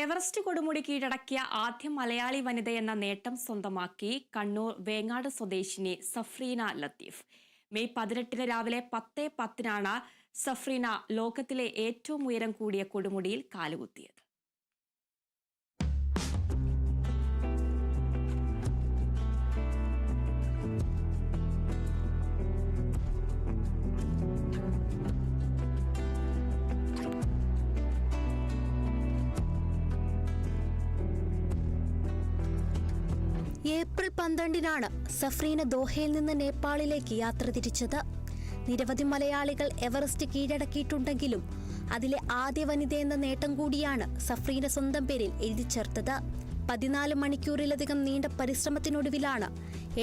Everest കൊടുമുടി കീഴടക്കിയ ആദ്യ മലയാളി വനിതയെന്ന നേട്ടം സ്വന്തമാക്കി കണ്ണൂർ വേങ്ങാട് സ്വദേശിനി സഫ്രീന ലത്തീഫ്. മെയ് പതിനെട്ടിന് രാവിലെ പത്ത് പത്തിനാണ് സഫ്രീന ലോകത്തിലെ ഏറ്റവും ഉയരം കൂടിയ കൊടുമുടിയിൽ കാലുകുത്തിയത്. ഏപ്രിൽ പന്ത്രണ്ടിനാണ് സഫ്രീന ദോഹയിൽ നിന്ന് നേപ്പാളിലേക്ക് യാത്ര തിരിച്ചത്. നിരവധി മലയാളികൾ എവറസ്റ്റ് കീഴടക്കിയിട്ടുണ്ടെങ്കിലും അതിലെ ആദ്യ വനിത എന്ന നേട്ടം കൂടിയാണ് സഫ്രീന സ്വന്തം പേരിൽ എഴുതി ചേർത്തത്. പതിനാല് മണിക്കൂറിലധികം നീണ്ട പരിശ്രമത്തിനൊടുവിലാണ്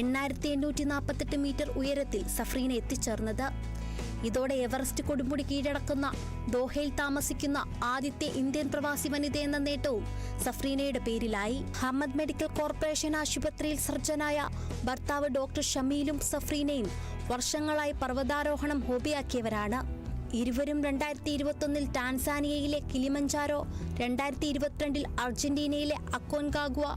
എണ്ണായിരത്തി എണ്ണൂറ്റി നാൽപ്പത്തെട്ട് മീറ്റർ ഉയരത്തിൽ സഫ്രീന എത്തിച്ചേർന്നത്. ഇതോടെ എവറസ്റ്റ് കൊടുമുടി കീഴടക്കുന്ന ദോഹയിൽ താമസിക്കുന്ന ആദ്യത്തെ ഇന്ത്യൻ പ്രവാസി വനിത എന്ന നേട്ടവും സഫ്രീനയുടെ പേരിലായി. ഹമ്മദ് മെഡിക്കൽ കോർപ്പറേഷൻ ആശുപത്രിയിൽ സർജനായ ഭർത്താവ് ഡോക്ടർ ഷമീലും സഫ്രീനയും വർഷങ്ങളായി പർവതാരോഹണം ഹോബിയാക്കിയവരാണ്. ഇരുവരും രണ്ടായിരത്തി ഇരുപത്തൊന്നിൽ ടാൻസാനിയയിലെ കിലിമഞ്ചാരോ രണ്ടായിരത്തി ഇരുപത്തിരണ്ടിൽ അർജന്റീനയിലെ അക്കോൻകാഗുവ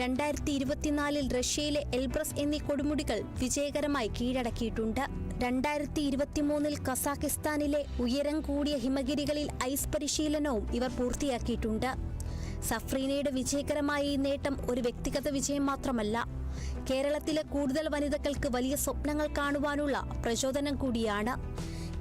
രണ്ടായിരത്തി ഇരുപത്തിനാലിൽ റഷ്യയിലെ എൽബ്രസ് എന്നീ കൊടുമുടികൾ വിജയകരമായി കീഴടക്കിയിട്ടുണ്ട്. രണ്ടായിരത്തി ഇരുപത്തിമൂന്നിൽ കസാഖിസ്ഥാനിലെ ഉയരം കൂടിയ ഹിമഗിരികളിൽ ഐസ് പരിശീലനവും ഇവർ പൂർത്തിയാക്കിയിട്ടുണ്ട്. സഫ്രീനയുടെ വിജയകരമായ ഈ നേട്ടം ഒരു വ്യക്തിഗത വിജയം മാത്രമല്ല കേരളത്തിലെ കൂടുതൽ വനിതകൾക്ക് വലിയ സ്വപ്നങ്ങൾ കാണുവാനുള്ള പ്രചോദനം കൂടിയാണ്.